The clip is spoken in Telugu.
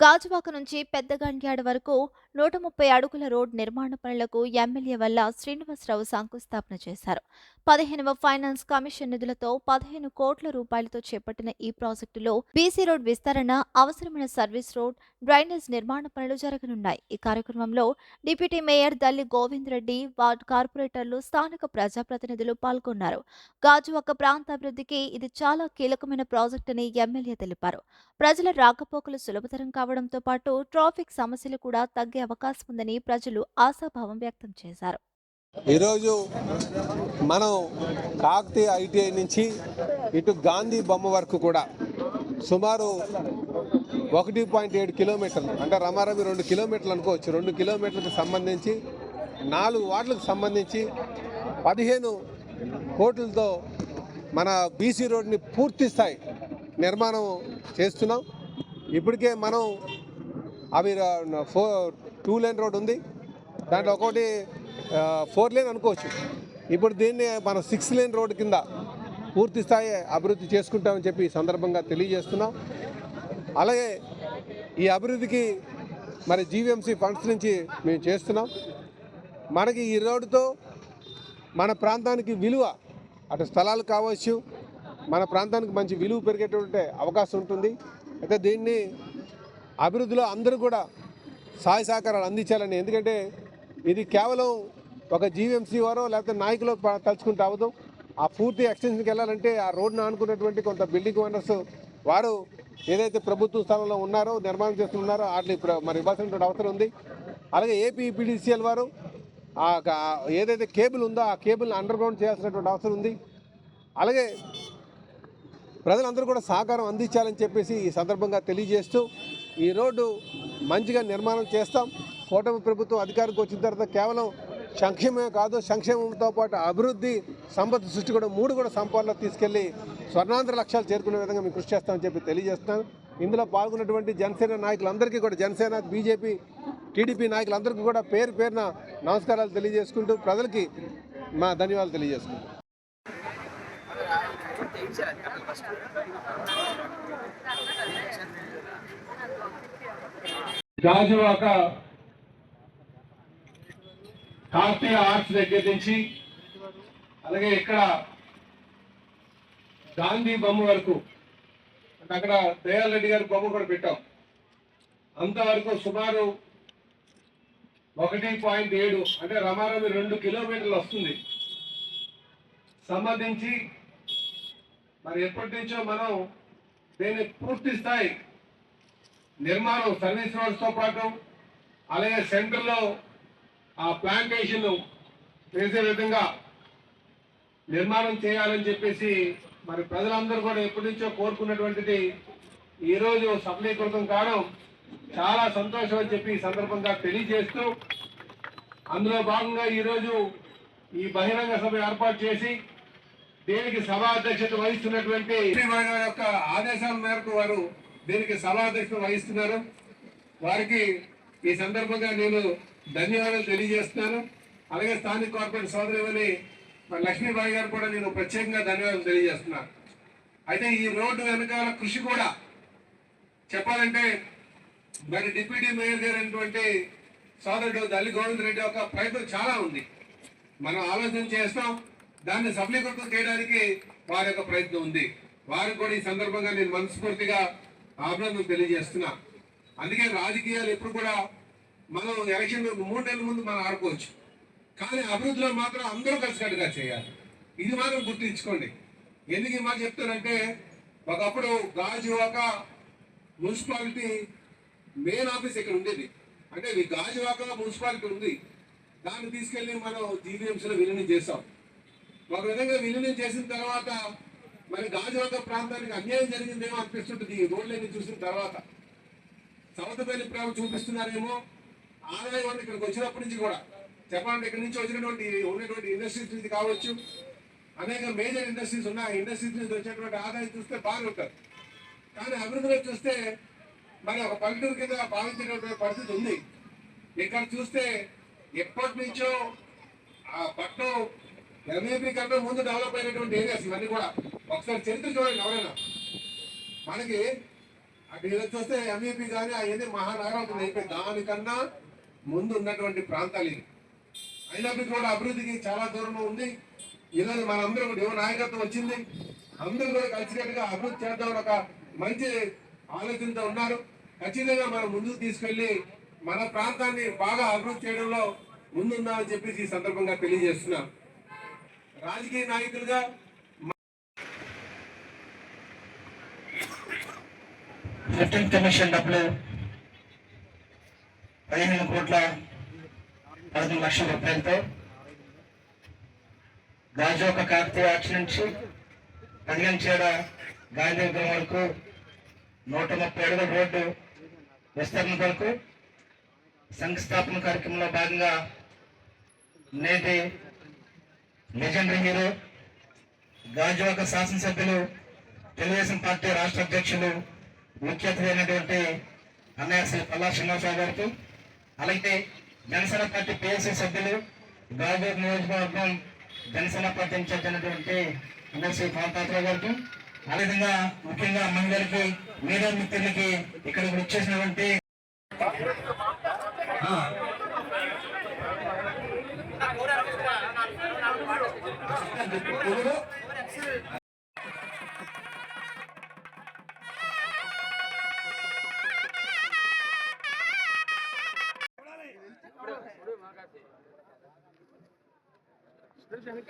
గాజువాక నుంచి పెద్దగండ్యాడ వరకు నూట ముప్పై అడుగుల రోడ్ నిర్మాణ పనులకు ఎమ్మెల్యే వల్ల శ్రీనివాసరావు శంకుస్థాపన చేశారు. పదిహేనవ ఫైనాన్స్ కమిషన్ నిధులతో పదిహేను కోట్ల రూపాయలతో చేపట్టిన ఈ ప్రాజెక్టులో బీసీ రోడ్ విస్తరణ అవసరమైన సర్వీస్ రోడ్ డ్రైనేజ్ నిర్మాణ పనులు జరగనున్నాయి. ఈ కార్యక్రమంలో deputy mayor Dalli Govind Reddy ward కార్పొరేటర్లు స్థానిక ప్రజాప్రతినిధులు పాల్గొన్నారు. గాజువాక ప్రాంత అభివృద్ధికి ఇది చాలా కీలకమైన ప్రాజెక్ట్ అని ఎమ్మెల్యే తెలిపారు. ప్రజల రాకపోకలు సులభతరం కావడంతో పాటు ట్రాఫిక్ సమస్యలు కూడా తగ్గే అవకాశం ఉందని ప్రజలు ఆశాభావం వ్యక్తం చేశారు. ఈరోజు మనం కాకతీయ ఐటీఐ నుంచి ఇటు గాంధీ బొమ్మ వరకు కూడా సుమారు ఒకటి పాయింట్ ఏడు కిలోమీటర్లు అంటే రమారమి రెండు కిలోమీటర్లు అనుకోవచ్చు. రెండు కిలోమీటర్లకు సంబంధించి నాలుగు వార్డులకు సంబంధించి పదిహేను కోట్లతో మన బీసీ రోడ్ని పూర్తి స్థాయి నిర్మాణం చేస్తున్నాం. ఇప్పటికే మనం అవి ఫోర్ టూ లేన్ రోడ్ ఉంది. దాంట్లో ఒకటి ఫోర్ లేన్ అనుకోవచ్చు. ఇప్పుడు దీన్ని మనం సిక్స్ లేన్ రోడ్డు కింద పూర్తి స్థాయి అభివృద్ధి చేసుకుంటామని చెప్పి సందర్భంగా తెలియజేస్తున్నాం. అలాగే ఈ అభివృద్ధికి మరి జీవీఎంసీ ఫండ్స్ నుంచి మేము చేస్తున్నాం. మనకి ఈ రోడ్డుతో మన ప్రాంతానికి విలువ అటు స్థలాలు కావచ్చు మన ప్రాంతానికి మంచి విలువ పెరిగేటువంటి అవకాశం ఉంటుంది. అయితే దీన్ని అభివృద్ధిలో అందరూ కూడా సహాయ సహకారాలు అందించాలని ఎందుకంటే ఇది కేవలం ఒక జీవీఎంసీ వారో లేకపోతే నాయకులు తలుచుకుంటే అవ్వదు ఆ పూర్తి ఎక్స్టెన్షన్కి వెళ్ళాలంటే ఆ రోడ్ను ఆనుకున్నటువంటి కొంత బిల్డింగ్ ఓనర్స్ వారు ఏదైతే ప్రభుత్వ స్థలంలో ఉన్నారో నిర్మాణం చేస్తున్నారో వాటిని మరి ఇవ్వాల్సినటువంటి అవసరం ఉంది. అలాగే ఏపీపీడీసీఎల్ వారు ఆ ఏదైతే కేబుల్ ఉందో ఆ కేబుల్ని అండర్ గ్రౌండ్ చేయాల్సినటువంటి అవసరం ఉంది. అలాగే ప్రజలందరూ కూడా సహకారం అందించాలని చెప్పేసి ఈ సందర్భంగా తెలియజేస్తూ ఈ రోడ్డు మంచిగా నిర్మాణం చేస్తాం. కూటమి ప్రభుత్వం అధికారికి వచ్చిన తర్వాత కేవలం సంక్షేమమే కాదు సంక్షేమంతో పాటు అభివృద్ధి సంపద సృష్టి కూడా మూడు కూడా సంపాదనలో తీసుకెళ్ళి స్వర్ణాంధ్ర లక్ష్యాలు చేరుకునే విధంగా మేము కృషి చేస్తామని చెప్పి తెలియజేస్తున్నాను ఇందులో పాల్గొన్నటువంటి జనసేన నాయకులందరికీ కూడా జనసేన బీజేపీ టీడీపీ నాయకులందరికీ కూడా పేరు పేరున నమస్కారాలు తెలియజేసుకుంటూ ప్రజలకి మా ధన్యవాదాలు తెలియజేసుకుంటాం గాజువాక కాకతీయ ఆర్ట్స్ దగ్గర నుంచి అలాగే ఇక్కడ గాంధీ బొమ్మ వరకు అంటే అక్కడ దయాల్ రెడ్డి గారి బొమ్మ కూడా పెట్టాం. అంతవరకు సుమారు ఒకటి పాయింట్ ఏడు అంటే రమారమి రెండు కిలోమీటర్లు వస్తుంది. సంబంధించి మరి ఎప్పటి నుంచో మనం దీన్ని పూర్తి స్థాయి నిర్మాణం సర్వీస్ రోడ్స్తో పాటు అలాగే సెంటర్లో ఆ ప్లాంటేషన్ చేసే విధంగా నిర్మాణం చేయాలని చెప్పేసి మరి ప్రజలందరూ కూడా ఎప్పటి నుంచో కోరుకున్నటువంటిది ఈరోజు సఫలీకృతం కావడం చాలా సంతోషం అని చెప్పి ఈ సందర్భంగా తెలియజేస్తూ అందులో భాగంగా ఈరోజు ఈ బహిరంగ సభ ఏర్పాటు చేసి దీనికి సభా అధ్యక్షత వహిస్తున్నటువంటి యొక్క ఆదేశాల మేరకు వారు దీనికి సభా అధ్యక్షత వహిస్తున్నారు. వారికి ఈ సందర్భంగా నేను ధన్యవాదాలు తెలియజేస్తున్నాను. అలాగే స్థానిక కార్పొరేట్ సోదరుని లక్ష్మీబాయి గారు కూడా నేను ప్రత్యేకంగా ధన్యవాదాలు తెలియజేస్తున్నాను. అయితే ఈ రోడ్డు వెనకాల కృషి కూడా చెప్పాలంటే మరి డిప్యూటీ మేయర్ గారు అయినటువంటి సోదరుడు దల్లి గోవింద్ రెడ్డి యొక్క ప్రయత్నం చాలా ఉంది. మనం ఆలోచన చేస్తాం దాన్ని సఫలీకృతం చేయడానికి వారి యొక్క ప్రయత్నం ఉంది. వారికి కూడా ఈ సందర్భంగా నేను మనస్ఫూర్తిగా అభినందన తెలియజేస్తున్నా. అందుకే రాజకీయాలు ఎప్పుడు కూడా మనం ఎలక్షన్ మూడు నెలల ముందు మనం ఆడుకోవచ్చు. కానీ అభివృద్ధిలో మాత్రం అందరూ కలిసికట్టుగా చేయాలి. ఇది మాత్రం గుర్తుంచుకోండి. ఎందుకు ఈ మాట చెప్తానంటే ఒకప్పుడు గాజువాక మున్సిపాలిటీ మెయిన్ ఆఫీస్ ఇక్కడ ఉండేది. అంటే ఈ గాజువాక మున్సిపాలిటీ ఉంది. దాన్ని తీసుకెళ్ళి మనం జీవీఎంసీలో విలీనం చేసాం ఒక విధంగా విలీనం చేసిన తర్వాత మరి గాజువాక ప్రాంతానికి అన్యాయం జరిగిందేమో అనిపిస్తుంటుంది ఈ రోడ్లన్నీ చూసిన తర్వాత. సవతపల్లి ప్రేమ చూపిస్తున్నారేమో ఆదాయం అంటే ఇక్కడికి వచ్చినప్పటి నుంచి కూడా చెప్పాలంటే ఇక్కడ నుంచి వచ్చినటువంటి ఉన్నటువంటి ఇండస్ట్రీస్ నుంచి కావచ్చు. అనేక మేజర్ ఇండస్ట్రీస్ ఉన్నాయి. ఆ ఇండస్ట్రీస్ నుంచి వచ్చేటువంటి ఆదాయం చూస్తే బాగుంటుంది కానీ అభివృద్ధిలో చూస్తే మరి ఒక పల్లెటూరు కింద భావించేటటువంటి పరిస్థితి ఉంది. ఇక్కడ చూస్తే ఎప్పటి నుంచో ఆ పట్టణం ఎంఏపీ కన్నా ముందు డెవలప్ అయినటువంటి ఏరియాస్ ఇవన్నీ కూడా. ఒకసారి చరిత్ర చూడండి ఎవరైనా. మనకి అటు చూస్తే ఎంఏపీ కానీ అవన్నీ మహానగరం అయిపోయింది దానికన్నా ముందు ఉన్నటువంటి ప్రాంతాలు ఇవి. అయినప్పటికీ కూడా అభివృద్ధికి చాలా దూరంలో ఉంది. ఈరోజు మనందరం యువ నాయకత్వం వచ్చింది. అందరూ కూడా కలిసికట్టుగా అభివృద్ధి చేద్దామని ఒక మంచి ఆలోచనతో ఉన్నారు. ఖచ్చితంగా మనం ముందుకు తీసుకెళ్ళి మన ప్రాంతాన్ని బాగా అభివృద్ధి చేయడంలో ముందుందామని చెప్పేసి ఈ సందర్భంగా తెలియజేస్తున్నాం. రాజకీయ నాయకులుగా కమిషన్ డబ్బులు పదిహేను కోట్ల పదకొండు లక్షల రూపాయలతో గాజోక కాకతీయ ఆర్చ్ నుంచి పదిహేను చేడ గాంధీ విగ్రహం వరకు నూట ముప్పై అడుగుల రోడ్డు విస్తరణ కొరకు శంకుస్థాపన కార్యక్రమంలో భాగంగా నేటి లెజెండరీ హీరో గాజువాక శాసనసభ్యులు తెలుగుదేశం పార్టీ రాష్ట్ర అధ్యక్షులు ముఖ్య అతిథి అయినటువంటి అన్నయ్య శ్రీ పల్లా శ్రీనివాసరావు గారికి అలాగే జనసేన పార్టీ పిఎస్సీ సభ్యులు గాజూర్ నియోజకవర్గం జనసేన పార్టీ ఇన్ఛార్జినటువంటి ఎమ్మెల్సీ పాల్పాత్ర గారికి అదేవిధంగా ముఖ్యంగా మహిళలకి మీడియా మిత్రులకి ఇక్కడ వచ్చేసినటువంటి ನರ್ಜನ್ಗೆ